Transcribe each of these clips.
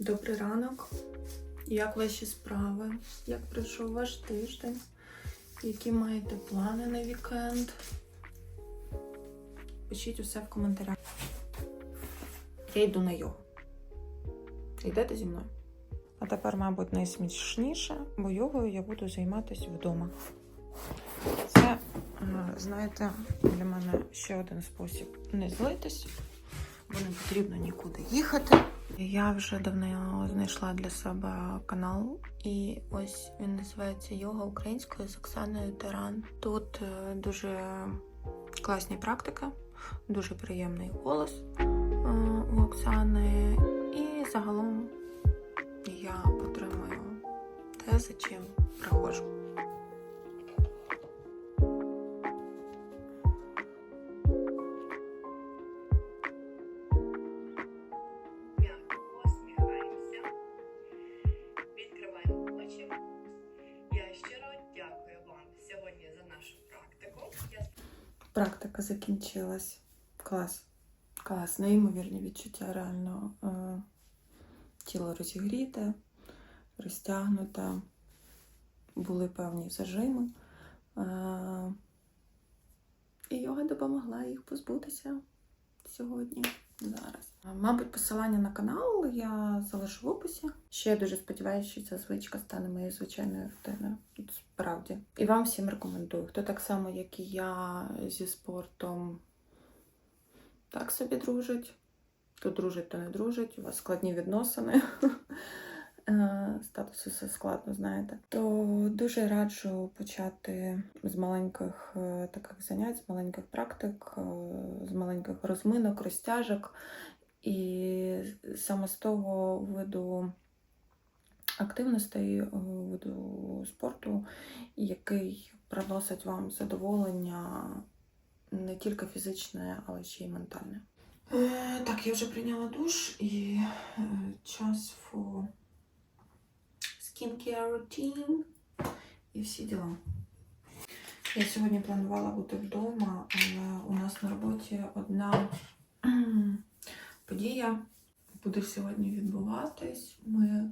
Добрий ранок. Як ваші справи? Як пройшов ваш тиждень? Які маєте плани на вікенд? Пишіть усе в коментарях. Я йду на йогу. Йдете зі мною? А тепер, мабуть, найсмішніше, бо йогою я буду займатися вдома. Це, е, знаєте, для мене ще один спосіб не злитись, бо не потрібно нікуди їхати. Я вже давно знайшла для себе канал, і ось він називається Йога українською з Оксаною Таран. Тут е, дуже класні практики, дуже приємний голос е, у Оксани. І загалом я підтримую те, за чим приходжу. Практика закінчилась. Клас. Клас, неймовірні відчуття реально. Е, тіло розігріте, розтягнуте, були певні зажими. Е, і йога допомогла їх позбутися сьогодні, зараз. Мабуть, посилання на канал я залишу в описі. Ще я дуже сподіваюся, що ця звичка стане моєю звичайною рутиною. Справді. І вам всім рекомендую. Хто так само, як і я зі спортом так собі дружить, то дружить, то не дружить, у вас складні відносини. Е, Статус все складно, знаєте. То дуже раджу почати з маленьких е, таких занять, з маленьких практик, е, з маленьких розминок, розтяжок. І саме з того виду активностей, виду спорту, який приносить вам задоволення не тільки фізичне, але ще й ментальне. Так, я вже прийняла душ і час for skincare routine і всі діла. Я сьогодні планувала бути вдома, але у нас на роботі одна подія буде сьогодні відбуватись. Ми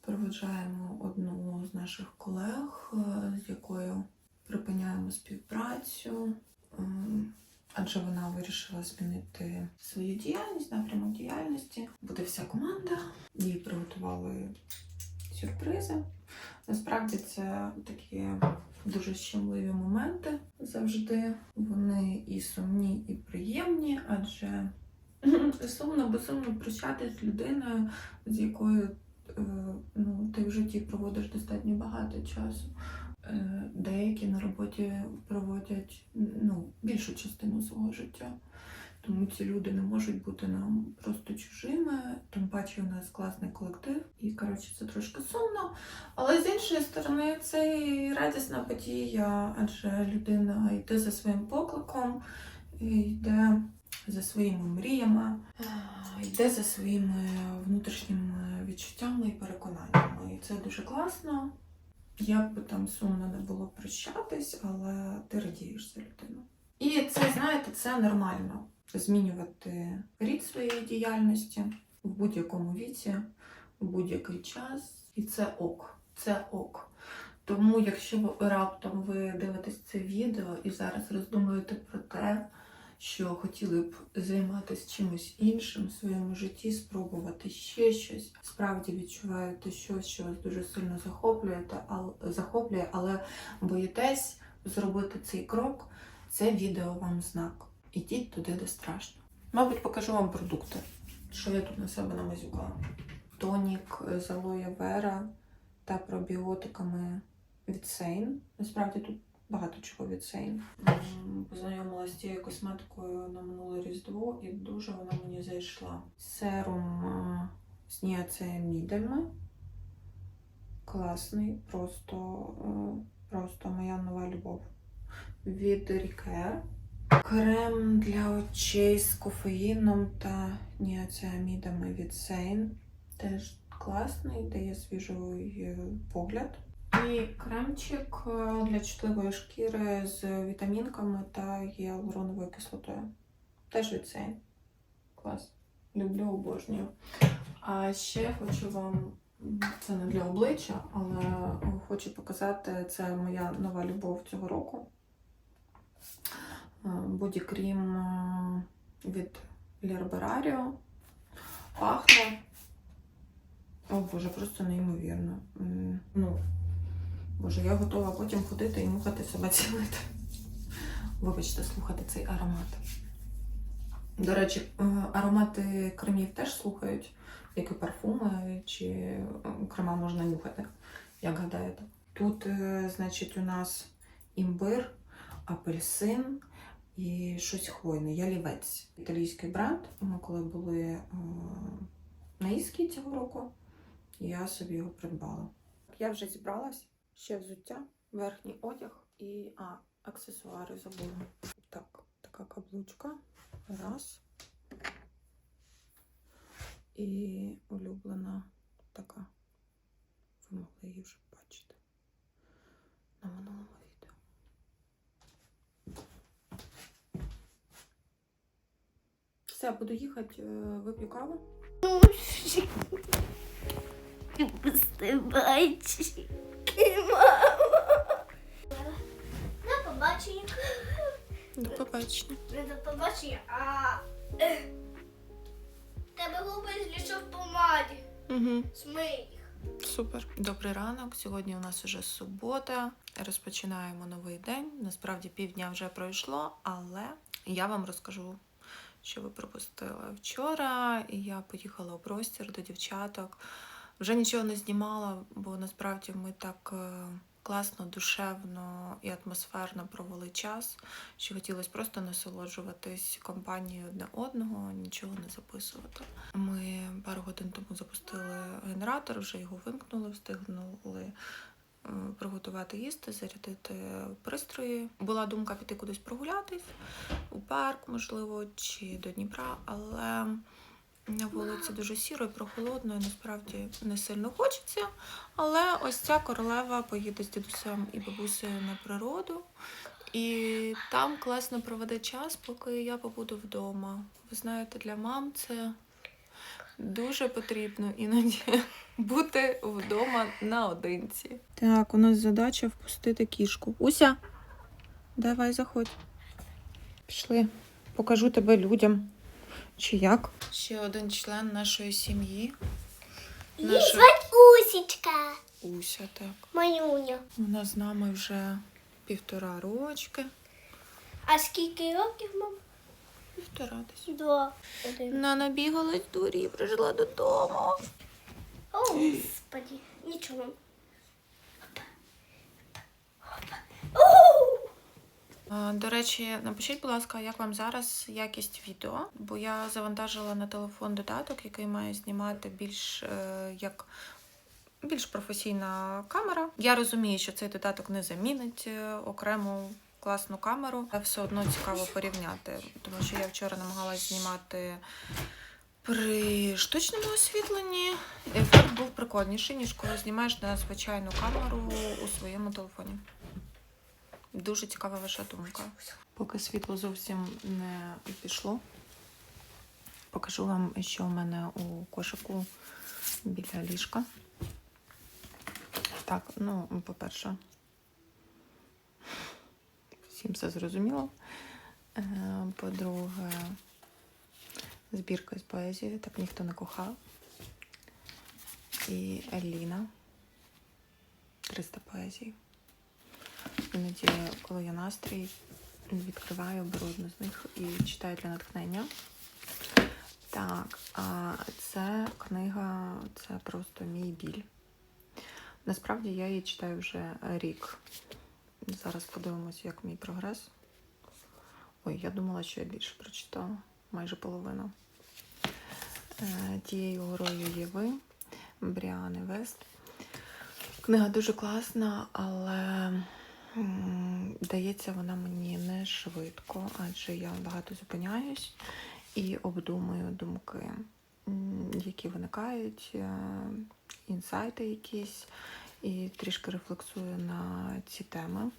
проведжаємо одну з наших колег, е, з якою припиняємо співпрацю, ем, адже вона вирішила змінити свою діяльність, напрямок діяльності. Буде вся команда, їй приготували сюрпризи. Насправді це такі дуже щемливі моменти завжди. Вони і сумні, і приємні, адже сумно, бо сумно прощатись з людиною, з якою е, ну, ти в житті проводиш достатньо багато часу. Е, Деякі на роботі проводять ну, більшу частину свого життя. Тому ці люди не можуть бути нам просто чужими, тим паче у нас класний колектив, і коротше це трошки сумно. Але з іншої сторони, це і радісна подія, адже людина йде за своїм покликом, йде за своїми мріями, йде за своїми внутрішніми відчуттями і переконаннями. І це дуже класно. Як би там сумно не було прощатись, але ти радієш за людину. І це, знаєте, це нормально змінювати рід своєї діяльності в будь-якому віці, в будь-який час. І це ок. Це ок. Тому, якщо раптом ви дивитесь це відео і зараз роздумуєте про те, що хотіли б займатися чимось іншим в своєму житті, спробувати ще щось, справді відчуваєте щось, що вас дуже сильно захоплює, але боїтесь зробити цей крок, це відео вам знак. Ідіть туди, де страшно. Мабуть, покажу вам продукти, що я тут на себе намазюкала. Тонік з алоє вера та пробіотиками від Сейн. Насправді тут багато чого від Сейн. Познайомилася з цією косметикою на минуле Різдво і дуже вона мені зайшла. Серум е, з ніацеамідами. Класний, просто, е, просто моя нова любов. Від Рікер. Крем для очей з кофеїном та ніацеамідами від Сейн. Теж класний, дає свіжий е, погляд. І кремчик е, для чутливої шкіри з вітамінками та гіалуроновою кислотою. Теж від Сейн. Клас. Люблю, обожнюю. А ще хочу вам, це не для обличчя, але хочу показати, це моя нова любов цього року. Боді крім е, від Лербераріо. Пахне. О Боже, просто неймовірно. Ну, Боже, я готова потім ходити і мухати себе цілити. Вибачте, слухати цей аромат. До речі, е, аромати кремів теж слухають, як і парфуми, чи е, крема можна нюхати, як гадаєте. Тут, е, значить, у нас імбир, апельсин і щось хвойне, ялівець. Італійський бренд. Ми коли були е, на Іскі цього року, я собі його придбала. Я вже зібралась, ще взуття, верхній одяг і а, аксесуари забула. Так, така каблучка. Раз. І улюблена така. Ви могли її вже бачити на минулому Все, буду їхати, е, вип'ю каву. До побачення. До побачення. Не до побачення, а е, тебе губи злічо в помаді. Угу. Смий їх. Супер. Добрий ранок. Сьогодні у нас уже субота. Розпочинаємо новий день. Насправді півдня вже пройшло, але я вам розкажу, що ви пропустили. Вчора я поїхала у простір до дівчаток. Вже нічого не знімала, бо насправді ми так е, класно, душевно і атмосферно провели час, що хотілося просто насолоджуватись компанією одне одного, нічого не записувати. Ми пару годин тому запустили генератор, вже його вимкнули, встигнули приготувати їсти, зарядити пристрої. Була думка піти кудись прогулятись у парк, можливо, чи до Дніпра, але на вулиці дуже сіро і прохолодно, і насправді не сильно хочеться. Але ось ця королева поїде з дідусем і бабусею на природу. І там класно проведе час, поки я побуду вдома. Ви знаєте, для мам це дуже потрібно іноді бути вдома наодинці. Так, у нас задача впустити кішку. Уся, давай заходь. Пішли, покажу тебе людям. Чи як? Ще один член нашої сім'ї. Її Наша звать Усічка. Уся, так. Манюня. Вона з нами вже півтора рочки. А скільки років, мам? Півтора десь. Два. Один. Вона набігалась дурі і прийшла додому. О, господи. Нічого. Оу! А, До речі, напишіть, будь ласка, як вам зараз якість відео, бо я завантажила на телефон додаток, який має знімати більш е, як більш професійна камера. Я розумію, що цей додаток не замінить е, окрему класну камеру, але все одно цікаво порівняти, тому що я вчора намагалась знімати. При штучному освітленні ефект був прикольніший, ніж коли знімаєш на звичайну камеру у своєму телефоні. Дуже цікава ваша думка. Поки світло зовсім не пішло, покажу вам, що у мене у кошику біля ліжка. Так, ну, по-перше, всім все зрозуміло. Е, По-друге, збірка з поезії, так ніхто не кохав. І Еліна. 300 поезій. Іноді, коли я настрій, відкриваю, беру одну з них і читаю для натхнення. Так, а це книга, це просто мій біль. Насправді я її читаю вже рік. Зараз подивимося, як мій прогрес. Ой, я думала, що я більше прочитала, майже половину. Е, Тією горою є ви, Бріани Вест. Книга дуже класна, але дається вона мені не швидко, адже я багато зупиняюсь і обдумую думки, які виникають, е, інсайти якісь, і трішки рефлексую на ці теми.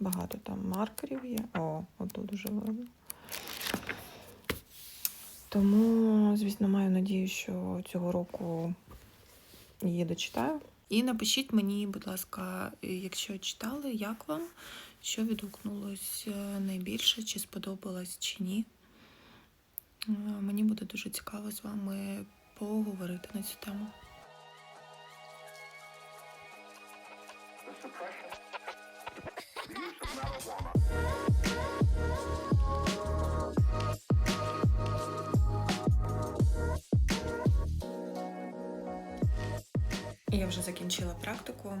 Багато там маркерів є. О, отут дуже видно. Тому, звісно, маю надію, що цього року її дочитаю. І напишіть мені, будь ласка, якщо читали, як вам, що відгукнулось е, найбільше, чи сподобалось, чи ні. Е, Мені буде дуже цікаво з вами поговорити на цю тему. Я вже закінчила практику.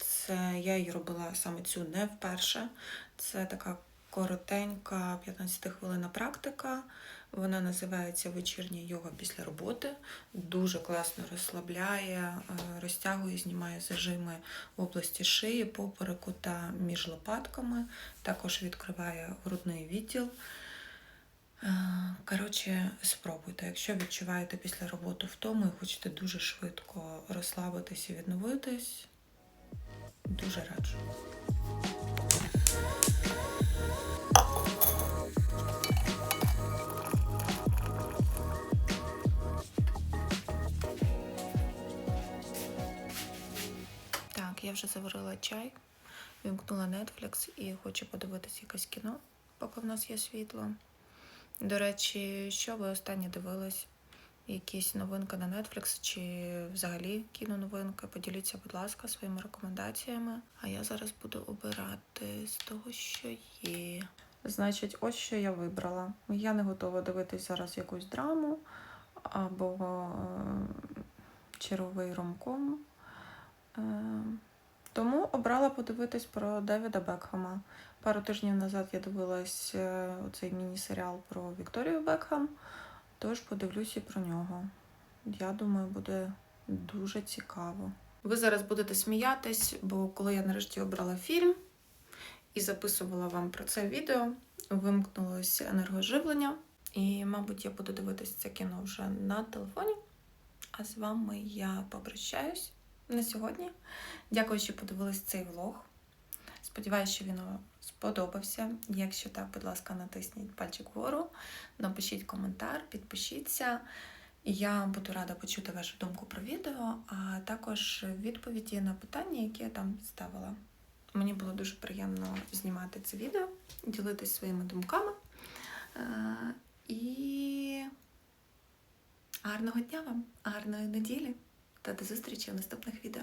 Це я її робила саме цю не вперше. Це така коротенька 15 хвилина практика. Вона називається вечірня йога після роботи. Дуже класно розслабляє, е, розтягує, знімає зажими в області шиї, попереку та між лопатками. Також відкриває грудний відділ. Е, Коротше, спробуйте. Якщо відчуваєте після роботи втому і хочете дуже швидко розслабитись і відновитись, дуже раджу. Так, я вже заварила чай, вімкнула Netflix і хочу подивитися якесь кіно, поки в нас є світло. До речі, що ви останнє дивились? Якісь новинки на Netflix чи взагалі кіноновинки? Поділіться, будь ласка, своїми рекомендаціями. А я зараз буду обирати з того, що є. Значить, ось що я вибрала. Я не готова дивитись зараз якусь драму або е, черговий ромком. Тому обрала подивитись про Девіда Бекхема. Пару тижнів назад я дивилась е, цей міні-серіал про Вікторію Бекхем, тож подивлюсь і про нього. Я думаю, буде дуже цікаво. Ви зараз будете сміятись, бо коли я нарешті обрала фільм і записувала вам про це відео, вимкнулося енергоживлення. І, мабуть, я буду дивитись це кіно вже на телефоні. А з вами я попрощаюсь на сьогодні. Дякую, що подивились цей влог. Сподіваюся, що він вам сподобався. Якщо так, будь ласка, натисніть пальчик вгору, напишіть коментар, підпишіться. Я буду рада почути вашу думку про відео, а також відповіді на питання, які я там ставила. Мені було дуже приємно знімати це відео, ділитися своїми думками. Е, І гарного дня вам, гарної неділі та до зустрічі в наступних відео.